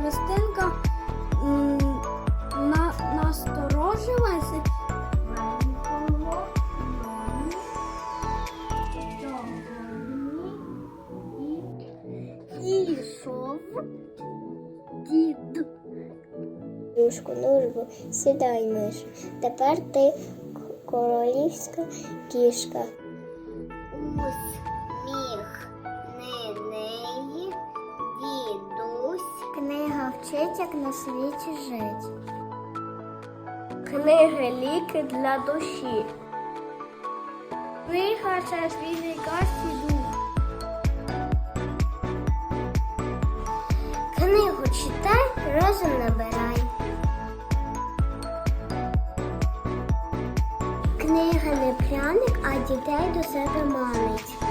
Христинка на, насторожилася. Ішов дід. Сідай миш. Тепер ти королівська кішка. Ось. Книга вчить, як на світі жить. Книги ліки для душі. Книга це свій найкращий дух. Книгу читай, розум набирай. Книга не пряник, а дітей до себе манить.